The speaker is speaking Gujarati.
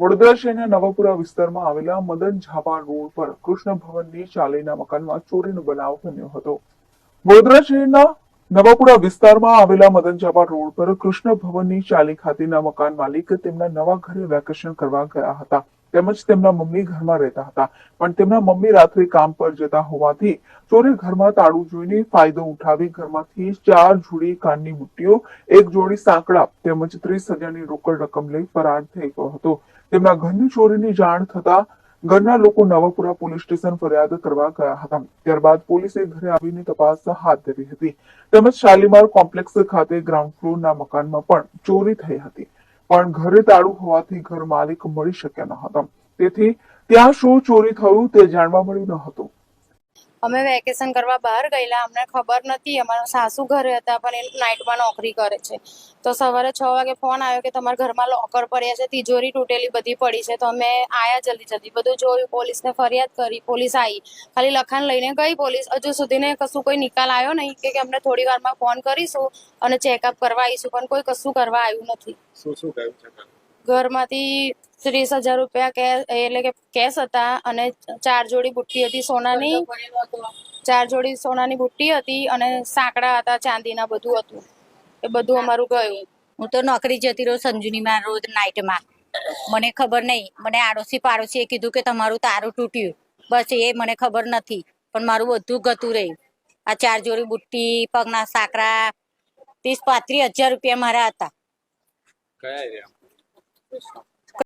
વડોદરા શહેરના નવાપુરા વિસ્તારમાં આવેલા મદન ઝાપા રોડ પર કૃષ્ણ ભવનની ચાલીના મકાનમાં ચોરીનો બનાવ બન્યો હતો. વડોદરા શહેરના નવાપુરા વિસ્તારમાં આવેલા મદન ઝાપા રોડ પર કૃષ્ણ ભવનની ચાલી ખાતેના મકાન માલિક તેમના નવા ઘરે વેકેશન કરવા ગયા હતા. તેમજ તેમના મમ્મી ઘરમાં રહેતા હતા. પણ તેમના મમ્મી રાત્રે કામ પર જતા હોવાથી ચોરે ઘરમાં તાળું જોઈને ફાયદો ઉઠાવી ઘરમાંથી ચાર જોડી કાનની બુટ્ટીઓ, એક જોડી સાંકડા તેમજ ત્રીસ હજારની રોકડ રકમ લઈ ફરાર થઈ ગયો હતો. તેમના ઘરની ચોરીની જાણ થતા ઘરના લોકો નવાપુરા પોલીસ સ્ટેશન ફરિયાદ કરવા ગયા હતા. ત્યારબાદ પોલીસે ઘરે આવીને તપાસ હાથ ધરી હતી. તેમજ શાલીમાર કોમ્પ્લેક્સ ખાતે ગ્રાઉન્ડ ફ્લોરના મકાનમાં પણ ચોરી થઈ હતી. પણ ઘરે તાળું હોવાથી ઘર માલિક મળી શક્યા ન હતા. તેથી ત્યાં શું ચોરી થયું તે જાણવા મળ્યું ન હતું. અમે વેકેશન કરવા બહાર ગયેલા. અમને ખબર નથી. અમારા સાસુ ઘરે હતા, પણ એ નાઇટમાં નોકરી કરે છે. તો સવારે છ વાગે ફોન આવ્યો કે તમારા ઘરમાં લોકર પડ્યા છે, તિજોરી તૂટેલી બધી પડી છે. તો અમે આયા જલ્દી જલ્દી. બધું જોયું, પોલીસને ફરિયાદ કરી, પોલીસ આવી ખાલી લખાણ લઈને ગઈ પોલીસ. હજુ સુધી ને કશું કોઈ નિકાલ આવ્યો નહીં કે અમને થોડી વારમાં ફોન કરીશું અને ચેકઅપ કરવા આવીશું, પણ કોઈ કશું કરવા આવ્યું નથી. શું શું ઘરમાંથી ત્રીસ હજાર રૂપિયા કે એટલે કે કેશ હતા અને ચાર જોડી બુટ્ટી હતી સોનાની. ચાર જોડી સોનાની બુટ્ટી હતી અને સાંકડા હતા ચાંદીના બધું હતું. એ બધું અમારું ગયું. હું તો નોકરી જતી રહું સંજુનીમાં રોજ નાઇટમાં. મને ખબર નહીં. મને આડોશી પાડોશીએ કીધું કે તમારું તારું તૂટ્યું. બસ એ મને ખબર નથી. પણ મારું બધું ગતું રહ્યું. આ ચાર જોડી બુટ્ટી પગના સાંકડા ત્રીસ પાંત્રીસ હજાર રૂપિયા મારા હતા. કયા どした。